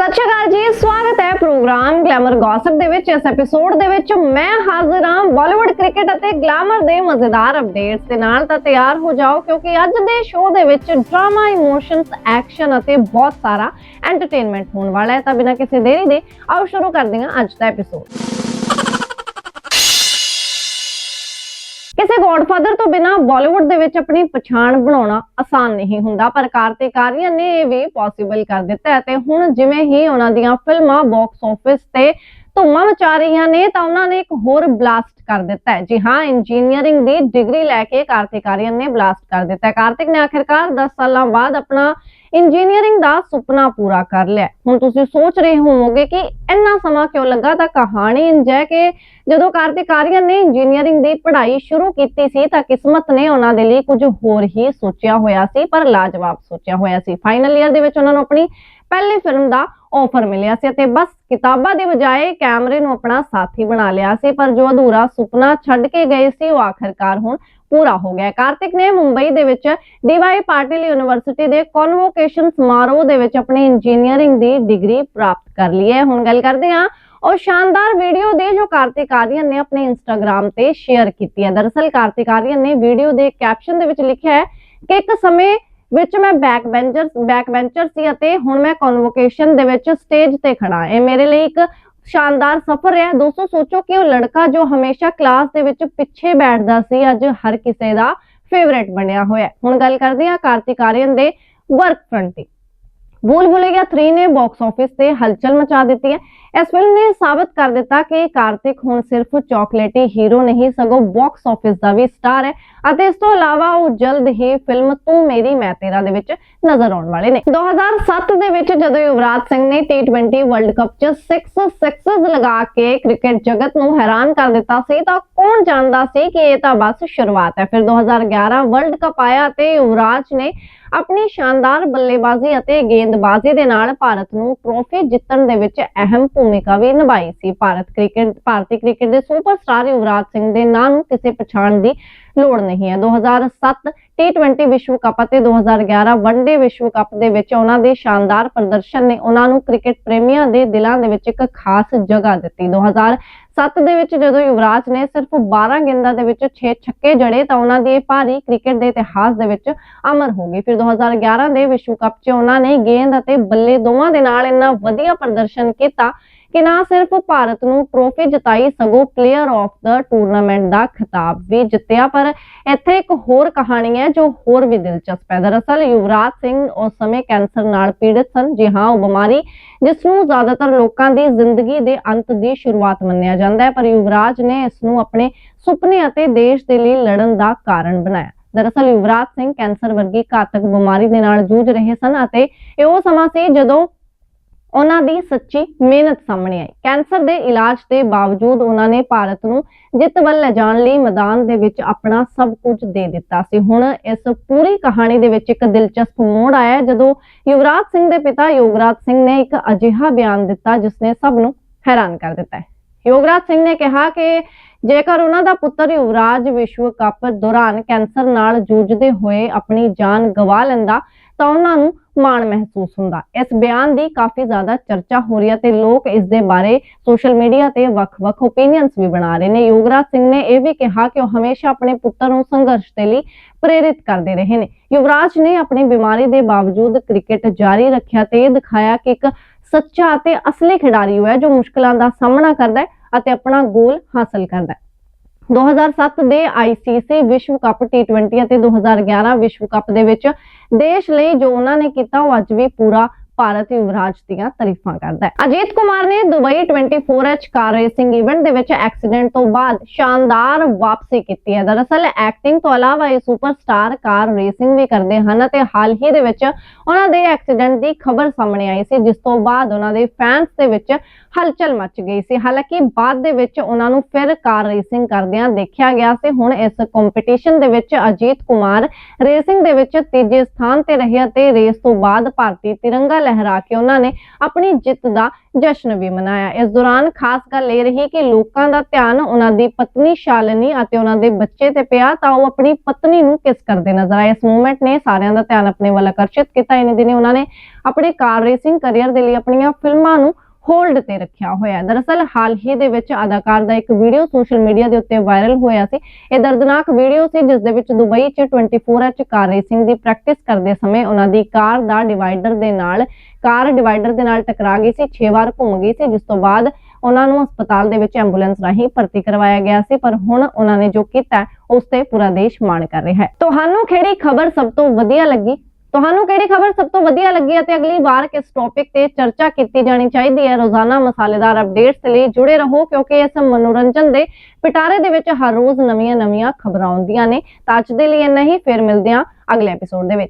ਸਤਿ ਸ਼੍ਰੀ ਅਕਾਲ ਜੀ, ਸਵਾਗਤ ਹੈ ਪ੍ਰੋਗਰਾਮ ਗਲੈਮਰ ਗੌਸਪ ਦੇ ਵਿੱਚ। ਇਸ ਐਪੀਸੋਡ ਦੇ ਵਿੱਚ ਮੈਂ ਹਾਜ਼ਰ ਹਾਂ ਬਾਲੀਵੁੱਡ ਕ੍ਰਿਕਟ ਅਤੇ ਗਲੈਮਰ ਦੇ ਮਜ਼ੇਦਾਰ ਅਪਡੇਟਸ ਦੇ ਨਾਲ। ਤਾਂ ਤਿਆਰ ਹੋ ਜਾਓ, ਕਿਉਂਕਿ ਅੱਜ ਦੇ ਸ਼ੋਅ ਦੇ ਵਿੱਚ ਡਰਾਮਾ ਇਮੋਸ਼ਨਸ ਐਕਸ਼ਨ ਅਤੇ ਬਹੁਤ ਸਾਰਾ ਐਂਟਰਟੇਨਮੈਂਟ ਹੋਣ ਵਾਲਾ ਹੈ। ਤਾਂ ਬਿਨਾਂ ਕਿਸੇ ਦੇਰੀ ਦੇ ਆਓ, ਸ਼ੁਰੂ ਕਰਦੇ ਹਾਂ ਅੱਜ ਦਾ ਐਪੀਸੋਡ ਗੋਡਫਾਦਰ ਤੋਂ ਬਿਨਾ ਬਾਲੀਵੁੱਡ ਦੇ ਵਿੱਚ ਆਪਣੀ ਪਛਾਣ ਬਣਾਉਣਾ ਆਸਾਨ ਨਹੀਂ ਹੁੰਦਾ, ਪਰ ਕਾਰਤਿਕ ਆਰੀਅਨ ਨੇ ਇਹ ਵੀ ਪੋਸੀਬਲ ਕਰ ਦਿੱਤਾ ਹੈ ਤੇ ਹੁਣ ਜਿਵੇਂ ਹੀ ਉਹਨਾਂ ਦੀਆਂ ਫਿਲਮਾਂ ਬਾਕਸ ਆਫਿਸ ਤੇ ਧੂਮਾਂ ਮਚਾ ਰਹੀਆਂ ਨੇ ਤਾਂ ਉਹਨਾਂ ਨੇ ਇੱਕ ਹੋਰ ਬਲਾਸਟ ਕਰ ਦਿੱਤਾ ਹੈ। ਜੀ ਹਾਂ ਇੰਜੀਨੀਅਰਿੰਗ ਦੀ ਡਿਗਰੀ ਲੈ ਕੇ ਕਾਰਤਿਕ ਆਰੀਅਨ ਨੇ ਬਲਾਸਟ ਕਰ ਦਿੱਤਾ ਹੈ। ਕਾਰਤਿਕ ਨੇ ਆਖਿਰਕਾਰ 10 ਸਾਲਾਂ ਬਾਅਦ ਆਪਣਾ ਇੰਜੀਨੀਅਰਿੰਗ ਦਾ ਸੁਪਨਾ ਪੂਰਾ ਕਰ ਲਿਆ ਹੁਣ ਤੁਸੀਂ ਸੋਚ ਰਹੇ ਹੋਵੋਗੇ ਕਿ ਇੰਨਾ ਸਮਾਂ ਕਿਉਂ ਲੱਗਾ? ਤਾਂ ਕਹਾਣੀ ਇੰਜ ਹੈ ਕਿ ਜਦੋਂ ਕਾਰਤਿਕ ਆਰੀਅਨ ਨੇ ਇੰਜੀਨੀਅਰਿੰਗ ਦੀ ਪੜ੍ਹਾਈ ਸ਼ੁਰੂ ਕੀਤੀ ਸੀ ਤਾਂ ਕਿਸਮਤ ਨੇ ਉਹਨਾਂ ਦੇ ਲਈ ਕੁਝ ਹੋਰ ਹੀ ਸੋਚਿਆ ਹੋਇਆ ਸੀ, ਪਰ ਲਾਜਵਾਬ ਸੋਚਿਆ ਹੋਇਆ ਸੀ। ਫਾਈਨਲ ਈਅਰ ਦੇ ਵਿੱਚ ਉਹਨਾਂ ਨੂੰ ਆਪਣੀ ਪਹਿਲੀ ਫਿਲਮ ਦਾ ਆਫਰ ਮਿਲਿਆ ਸੀ ਅਤੇ ਬਸ ਕਿਤਾਬਾਂ ਦੀ ਬਜਾਏ ਕੈਮਰੇ ਨੂੰ ਆਪਣਾ ਸਾਥੀ ਬਣਾ ਲਿਆ ਸੀ, ਪਰ ਜੋ ਅਧੂਰਾ ਸੁਪਨਾ ਛੱਡ ਕੇ ਗਏ ਸੀ, ਉਹ ਆਖਰਕਾਰ ਹੁਣ ਪੂਰਾ ਹੋ ਗਿਆ ਕਾਰਤਿਕ ਨੇ ਮੁੰਬਈ ਦੇ ਵਿੱਚ ਡੀਵਾਈ ਪਾਟਿਲ ਯੂਨੀਵਰਸਿਟੀ ਦੇ ਕਨਵੋਕੇਸ਼ਨ ਸਮਾਰੋਹ ਦੇ ਵਿੱਚ ਆਪਣੀ ਇੰਜੀਨੀਅਰਿੰਗ ਦੀ ਡਿਗਰੀ ਪ੍ਰਾਪਤ ਕਰ ਲਈ ਹੈ। ਹੁਣ ਗੱਲ ਕਰਦੇ ਹਾਂ, ਉਹ ਸ਼ਾਨਦਾਰ ਵੀਡੀਓ ਦੇ ਜੋ ਕਾਰਤਿਕ ਆਰੀਅਨ ਨੇ ਆਪਣੇ ਇੰਸਟਾਗ੍ਰam ਤੇ ਸ਼ੇਅਰ ਕੀਤੀ ਹੈ। ਦਰਅਸਲ ਕਾਰਤਿਕ ਆਰੀਅਨ ਨੇ ਵੀਡੀਓ ਦੇ ਕੈਪਸ਼ਨ ਦੇ ਵਿੱਚ ਲਿਖਿਆ ਹੈ ਕਿ ਇੱਕ ਸਮੇਂ ਵਿੱਚ ਮੈਂ ਬੈਕ ਬੈਂਚਰ ਬੈਕ ਬੈਂਚਰ ਸੀ ਅਤੇ ਹੁਣ ਮੈਂ ਕਨਵੋਕੇਸ਼ਨ ਦੇ ਵਿੱਚ ਸਟੇਜ ਤੇ ਖੜਾ ਇਹ ਮੇਰੇ ਲਈ ਇੱਕ ਸ਼ਾਨਦਾਰ ਸਫ਼ਰ ਹੈ ਦੋਸਤੋ, ਸੋਚੋ ਕਿ ਉਹ ਲੜਕਾ ਜੋ ਹਮੇਸ਼ਾ ਕਲਾਸ ਦੇ ਵਿੱਚ ਪਿੱਛੇ ਬੈਠਦਾ ਸੀ, ਅੱਜ ਹਰ ਕਿਸੇ ਦਾ ਫੇਵਰੇਟ ਬਣਿਆ ਹੋਇਆ ਹੁਣ ਗੱਲ ਕਰਦੇ ਹਾਂ ਕਾਰਤਿਕ ਆਰੀਅਨ ਦੇ ਵਰਕ ਫਰੰਟ ਦੀ। ਭੂਲ ਭੁਲਈਆ 3 ਨੇ ਬਾਕਸ ਆਫਿਸ ਤੇ ਹਲਚਲ ਮਚਾ ਦਿੱਤੀ ਹੈ। ਇਸ ਫਿਲਮ ਨੇ ਸਾਬਤ ਕਰ ਦਿੱਤਾ ਕਿ ਕਾਰਤਿਕ ਹੁਣ ਸਿਰਫ ਚਾਕਲੇਟੀ ਹੀਰੋ ਨਹੀਂ, ਸਗੋਂ ਬਾਕਸ ਆਫਿਸ ਦਾ ਵੀ ਸਟਾਰ ਹੈ ਅਤੇ ਇਸ ਤੋਂ ਇਲਾਵਾ ਉਹ ਜਲਦ ਹੀ ਫਿਲਮ ਤੂੰ ਮੇਰੀ, ਮੈਂ ਤੇਰਾ ਦੇ ਵਿੱਚ ਨਜ਼ਰ ਆਉਣ ਵਾਲੇ ਨੇ। 2007 ਦੇ ਵਿੱਚ ਜਦੋਂ ਯੁਵਰਾਜ ਸਿੰਘ ਨੇ T20 ਵਰਲਡ ਕੱਪ 'ਚ 6 ਸਿਕਸਸ ਲਗਾ ਕੇ ਕ੍ਰਿਕਟ ਜਗਤ ਨੂੰ ਹੈਰਾਨ ਕਰ ਦਿੱਤਾ ਸੀ, ਤਾਂ ਕੌਣ ਜਾਣਦਾ ਸੀ ਕਿ ਇਹ ਤਾਂ ਬਸ ਸ਼ੁਰੂਆਤ ਹੈ। ਫਿਰ 2011 ਵਰਲਡ ਕੱਪ ਆਇਆ ਤੇ ਯੁਵਰਾਜ ਨੇ ਆਪਣੀ ਸ਼ਾਨਦਾਰ ਬੱਲੇਬਾਜ਼ੀ ਅਤੇ ਗੇਂਦਬਾਜ਼ੀ ਦੇ ਨਾਲ ਭਾਰਤ ਨੂੰ ਟਰੋਫੀ ਜਿੱਤਣ ਦੇ ਵਿੱਚ ਅਹਿਮ ਭੂਮਿਕਾ ਵੀ ਨਿਭਾਈ ਸੀ। ਭਾਰਤ ਕ੍ਰਿਕਟ, ਭਾਰਤੀ ਕ੍ਰਿਕਟ ਦੇ ਸੁਪਰਸਟਾਰ ਯੁਵਰਾਜ ਸਿੰਘ ਦੇ ਨਾਂ ਨੂੰ ਕਿਸੇ ਪਛਾਣ ਦੀ ਲੋੜ ਨਹੀਂ ਹੈ। 2007 T20 ਵਿਸ਼ਵ ਕੱਪ ਅਤੇ 2011 ਵਨਡੇ ਵਿਸ਼ਵ ਕੱਪ ਦੇ ਵਿੱਚ ਉਹਨਾਂ ਦੇ ਸ਼ਾਨਦਾਰ ਪ੍ਰਦਰਸ਼ਨ ਨੇ ਉਹਨਾਂ ਨੂੰ ਕ੍ਰਿਕਟ ਪ੍ਰੇਮੀਆਂ ਦੇ ਦਿਲਾਂ ਦੇ ਵਿੱਚ ਇੱਕ ਖਾਸ ਜਗ੍ਹਾ ਦਿੱਤੀ। 2007 ਦੇ ਵਿੱਚ ਜਦੋਂ ਯੁਵਰਾਜ ਨੇ ਸਿਰਫ 12 ਗੇਂਦਾਂ ਦੇ ਵਿੱਚ 6 ਛੱਕੇ ਜੜੇ ਤਾਂ ਉਹਨਾਂ ਦੀ ਇਹ ਭਾਰੀ ਕ੍ਰਿਕਟ ਦੇ ਇਤਿਹਾਸ ਦੇ ਵਿੱਚ ਅਮਰ ਹੋ ਗਈ ਫਿਰ 2011 ਦੇ ਵਿਸ਼ਵ ਕੱਪ 'ਚ ਉਹਨਾਂ ਨੇ ਗੇਂਦ ਅਤੇ ਬੱਲੇ ਦੋਵਾਂ ਦੇ ਨਾਲ ਇੰਨਾ ਵਧੀਆ ਪ੍ਰਦਰਸ਼ਨ ਕੀਤਾ ਕਿ ਨਾ ਸਿਰਫ ਭਾਰਤ ਨੂੰ ਟਰੋਫੀ ਜਿਤਾਈ ਸਗੋਂ ਪਲੇਅਰ ਆਫ ਦਾ ਟੂਰਨਾਮੈਂਟ ਦਾ ਖਿਤਾਬ ਵੀ ਜਿੱਤਿਆ, ਪਰ ਇੱਥੇ ਇੱਕ ਹੋਰ ਕਹਾਣੀ ਹੈ ਜੋ ਹੋਰ ਵੀ ਦਿਲਚਸਪ ਹੈ। ਦਰਅਸਲ ਯੁਵਰਾਜ ਸਿੰਘ ਉਸ ਸਮੇਂ ਕੈਂਸਰ ਨਾਲ ਪੀੜਤ ਸਨ। ਜੀ ਹਾਂ, ਉਹ ਬਿਮਾਰੀ ਜਿਸ ਨੂੰ ਜ਼ਿਆਦਾਤਰ ਲੋਕਾਂ ਦੀ ਜ਼ਿੰਦਗੀ ਦੇ ਅੰਤ ਦੀ ਸ਼ੁਰੂਆਤ ਮੰਨਿਆ ਜਾਂਦਾ ਹੈ, ਪਰ ਯੁਵਰਾਜ ਨੇ ਇਸ ਨੂੰ ਆਪਣੇ ਸੁਪਨੇ ਅਤੇ ਦੇਸ਼ ਦੇ ਲਈ ਲੜਨ ਦਾ ਕਾਰਨ ਬਣਾਇਆ। ਦਰਅਸਲ ਯੁਵਰਾਜ ਸਿੰਘ ਕੈਂਸਰ ਵਰਗੀ ਘਾਤਕ ਬਿਮਾਰੀ ਦੇ ਨਾਲ ਜੂਝ ਰਹੇ ਸਨ ਅਤੇ ਇਹ ਉਹ ਸਮਾਂ ਸੀ ਜਦੋਂ ਉਹਨਾਂ ਦੀ ਸੱਚੀ ਮਿਹਨਤ ਸਾਹਮਣੇ ਆਈ। ਕੈਂਸਰ ਦੇ ਇਲਾਜ ਦੇ ਬਾਵਜੂਦ ਉਹਨਾਂ ਨੇ ਭਾਰਤ ਨੂੰ ਜਿੱਤ ਵੱਲ ਲਿਜਾਣ ਲਈ ਮੈਦਾਨ ਦੇ ਵਿੱਚ ਆਪਣਾ ਸਭ ਕੁਝ ਦੇ ਦਿੱਤਾ ਸੀ। ਹੁਣ ਇਸ ਪੂਰੀ ਕਹਾਣੀ ਦੇ ਵਿੱਚ ਇੱਕ ਦਿਲਚਸਪ ਮੋੜ ਆਇਆ ਜਦੋਂ ਯੁਵਰਾਜ ਸਿੰਘ ਦੇ ਪਿਤਾ ਯੋਗਰਾਜ ਸਿੰਘ ਨੇ ਇੱਕ ਅਜਿਹਾ ਬਿਆਨ ਦਿੱਤਾ ਜਿਸ ਨੇ ਸਭ ਨੂੰ ਹੈਰਾਨ ਕਰ ਦਿੱਤਾ ਹੈ। ਯੋਗਰਾਜ ਸਿੰਘ ਨੇ ਕਿਹਾ ਕਿ ਜੇਕਰ ਉਹਨਾਂ ਦਾ ਪੁੱਤਰ ਯੁਵਰਾਜ ਵਿਸ਼ਵ ਕੱਪ ਦੌਰਾਨ ਕੈਂਸਰ ਨਾਲ ਜੂਝਦੇ ਹੋਏ ਆਪਣੀ ਜਾਨ ਗਵਾ ਲੈਂਦਾ ਤਾਂ ਉਹਨਾਂ ਨੂੰ ਮਾਣ ਮਹਿਸੂਸ ਹੁੰਦਾ। ਇਸ ਬਿਆਨ ਦੀ ਕਾਫੀ ਜ਼ਿਆਦਾ ਚਰਚਾ ਹੋ ਰਹੀ ਹੈ ਤੇ ਲੋਕ ਇਸ ਦੇ ਬਾਰੇ ਸੋਸ਼ਲ ਮੀਡੀਆ ਤੇ ਵੱਖ-ਵੱਖ ਓਪੀਨੀਅਨਸ ਵੀ ਬਣਾ ਰਹੇ ਨੇ। ਯੁਵਰਾਜ ਸਿੰਘ ਨੇ ਇਹ ਵੀ ਕਿਹਾ ਕਿ ਉਹ ਹਮੇਸ਼ਾ ਆਪਣੇ ਪੁੱਤਰ ਨੂੰ ਸੰਘਰਸ਼ ਦੇ ਲਈ ਪ੍ਰੇਰਿਤ ਕਰਦੇ ਰਹੇ ਨੇ। ਯੁਵਰਾਜ ਨੇ ਆਪਣੀ ਬਿਮਾਰੀ ਦੇ ਬਾਵਜੂਦ ਕ੍ਰਿਕਟ ਜਾਰੀ ਰੱਖਿਆ ਤੇ ਇਹ ਦਿਖਾਇਆ ਕਿ ਇੱਕ ਸੱਚਾ ਅਤੇ ਅਸਲੀ ਖਿਡਾਰੀ ਉਹ ਜੋ ਮੁਸ਼ਕਲਾਂ ਦਾ ਸਾਹਮਣਾ ਕਰਦਾ ਹੈ ਅਤੇ ਆਪਣਾ ਗੋਲ ਹਾਸਲ ਕਰਦਾ ਹੈ। 2007 ਦੇ ICC ਵਿਸ਼ਵ ਕੱਪ T20 ਅਤੇ 2011 ਵਿਸ਼ਵ ਕੱਪ ਦੇ ਵਿੱਚ ਦੇਸ਼ ਲਈ ਜੋ ਉਹਨਾਂ ਨੇ ਕੀਤਾ ਉਹ ਅੱਜ ਵੀ ਪੂਰਾ ਭਾਰਤ ਯੁਵਰਾਜ ਦੀਆਂ ਤਾਰੀਫਾਂ ਕਰਦਾ ਹੈ। ਅਜੀਤ ਕੁਮਾਰ ਨੇ Dubai 24H car racing event ਦੇ ਵਿੱਚ ਐਕਸੀਡੈਂਟ ਤੋਂ ਬਾਅਦ ਸ਼ਾਨਦਾਰ ਵਾਪਸੀ ਕੀਤੀ ਹੈ। ਦਰਅਸਲ ਐਕਟਿੰਗ ਤੋਂ ਇਲਾਵਾ ਇਹ ਸੁਪਰਸਟਾਰ ਕਾਰ ਰੇਸਿੰਗ ਵੀ ਕਰਦੇ ਹਨ ਅਤੇ ਹਾਲ ਹੀ ਦੇ ਵਿੱਚ ਉਹਨਾਂ ਦੇ ਐਕਸੀਡੈਂਟ ਦੀ ਖਬਰ ਸਾਹਮਣੇ ਆਈ ਸੀ, ਜਿਸ ਤੋਂ ਬਾਅਦ ਉਹਨਾਂ ਦੇ ਫੈਨਸ ਦੇ ਵਿੱਚ ਹਲਚਲ ਮਚ ਗਈ ਸੀ। ਹਾਲਾਂਕਿ ਬਾਅਦ ਦੇ ਵਿੱਚ ਉਹਨਾਂ ਨੂੰ ਫਿਰ ਕਾਰ ਰੇਸਿੰਗ ਕਰਦਿਆਂ ਦੇਖਿਆ ਗਿਆ ਸੀ। ਹੁਣ ਇਸ ਕੰਪੀਟੀਸ਼ਨ ਦੇ ਵਿੱਚ ਅਜੀਤ ਕੁਮਾਰ ਰੇਸਿੰਗ ਦੇ ਵਿੱਚ ਤੀਜੇ ਸਥਾਨ ਤੇ ਰਹੇ ਅਤੇ ਰੇਸ ਤੋਂ ਬਾਅਦ ਭਾਰਤੀ ਤਿਰੰਗਾ ਲਹਿਰਾ ਕੇ ਉਹਨਾਂ ਨੇ ਆਪਣੀ ਜਿੱਤ ਦਾ ਜਸ਼ਨ ਵੀ ਮਨਾਇਆ। ਇਸ ਦੌਰਾਨ ਖਾਸ ਗੱਲ ਇਹ ਰਹੀ ਕਿ ਲੋਕਾਂ ਦਾ ਧਿਆਨ ਉਹਨਾਂ ਦੀ ਪਤਨੀ ਸ਼ਾਲਿਨੀ ਅਤੇ ਉਹਨਾਂ ਦੇ ਬੱਚੇ ਤੇ ਪਿਆ ਤਾਂ ਉਹ ਆਪਣੀ ਪਤਨੀ ਨੂੰ ਕਿਸ ਕਰਦੇ ਨਜ਼ਰ ਆਏ। ਇਸ ਮੂਵਮੈਂਟ ਨੇ ਸਾਰਿਆਂ ਦਾ ਧਿਆਨ ਆਪਣੇ ਵੱਲ ਆਕਰਸ਼ਿਤ ਕੀਤਾ। ਇਨੀ ਦਿਨੇ ਉਹਨਾਂ ਨੇ ਆਪਣੇ ਕਾਰ ਰੇਸਿੰਗ ਕੈਰੀਅਰ ਦੇ ਲਈ ਆਪਣੀਆਂ ਫਿਲਮਾਂ ਨੂੰ ਹੋਲਡ ਤੇ ਰੱਖਿਆ ਹੋਇਆ ਹੈ। ਦਰਅਸਲ ਹਾਲ ਹੀ ਦੇ ਵਿੱਚ ਅਦਾਕਾਰ ਦਾ ਇੱਕ ਵੀਡੀਓ ਸੋਸ਼ਲ ਮੀਡੀਆ ਦੇ ਉੱਤੇ ਵਾਇਰਲ ਹੋਇਆ ਸੀ। ਇਹ ਦਰਦਨਾਕ ਵੀਡੀਓ ਸੀ, ਜਿਸ ਦੇ ਵਿੱਚ ਦੁਬਈ 'ਚ 24H ਕਾਰ ਰੇਸਿੰਗ ਦੀ ਪ੍ਰੈਕਟਿਸ ਕਰਦੇ ਸਮੇਂ ਉਹਨਾਂ ਦੀ ਕਾਰ ਦਾ ਡਿਵਾਈਡਰ ਦੇ ਨਾਲ, ਕਾਰ ਡਿਵਾਈਡਰ ਦੇ ਨਾਲ ਟਕਰਾ ਗਈ ਸੀ 6 ਵਾਰ ਘੁੰਮ ਗਈ ਸੀ, ਜਿਸ ਤੋਂ ਬਾਅਦ ਉਹਨਾਂ ਨੂੰ ਹਸਪਤਾਲ ਦੇ ਵਿੱਚ ਐਂਬੂਲੈਂਸ ਰਾਹੀਂ ਭਰਤੀ ਕਰਵਾਇਆ ਗਿਆ ਸੀ। ਪਰ ਹੁਣ ਉਹਨਾਂ ਨੇ ਜੋ ਕੀਤਾ, ਉਸ ਤੇ ਪੂਰਾ ਦੇਸ਼ ਮਾਣ ਕਰ ਰਿਹਾ ਹੈ। ਤੁਹਾਨੂੰ ਕਿਹੜੀ ਖਬਰ ਸਭ ਤੋਂ ਵਧੀਆ ਲੱਗੀ? ਤੁਹਾਨੂੰ ਕਿਹੜੀ ਖਬਰ ਸਭ ਤੋਂ ਵਧੀਆ ਲੱਗੀ ਅਤੇ ਅਗਲੀ ਵਾਰ ਕਿਸ ਟੌਪਿਕ ਤੇ ਚਰਚਾ ਕੀਤੀ ਜਾਣੀ ਚਾਹੀਦੀ ਹੈ? ਰੋਜ਼ਾਨਾ ਮਸਾਲੇਦਾਰ ਅਪਡੇਟਸ ਲਈ ਜੁੜੇ ਰਹੋ ਕਿਉਂਕਿ ਇਸ ਮਨੋਰੰਜਨ ਦੇ ਪਿਟਾਰੇ ਦੇ ਵਿੱਚ ਹਰ ਰੋਜ਼ ਨਵੀਆਂ-ਨਵੀਆਂ ਖਬਰਾਂ ਆਉਂਦੀਆਂ ਨੇ। ਤਾਂ ਅੱਜ ਦੇ ਲਈ ਇੰਨਾ ਹੀ, ਫਿਰ ਮਿਲਦੇ ਹਾਂ ਅਗਲੇ ਐਪੀਸੋਡ ਦੇ ਵਿੱਚ।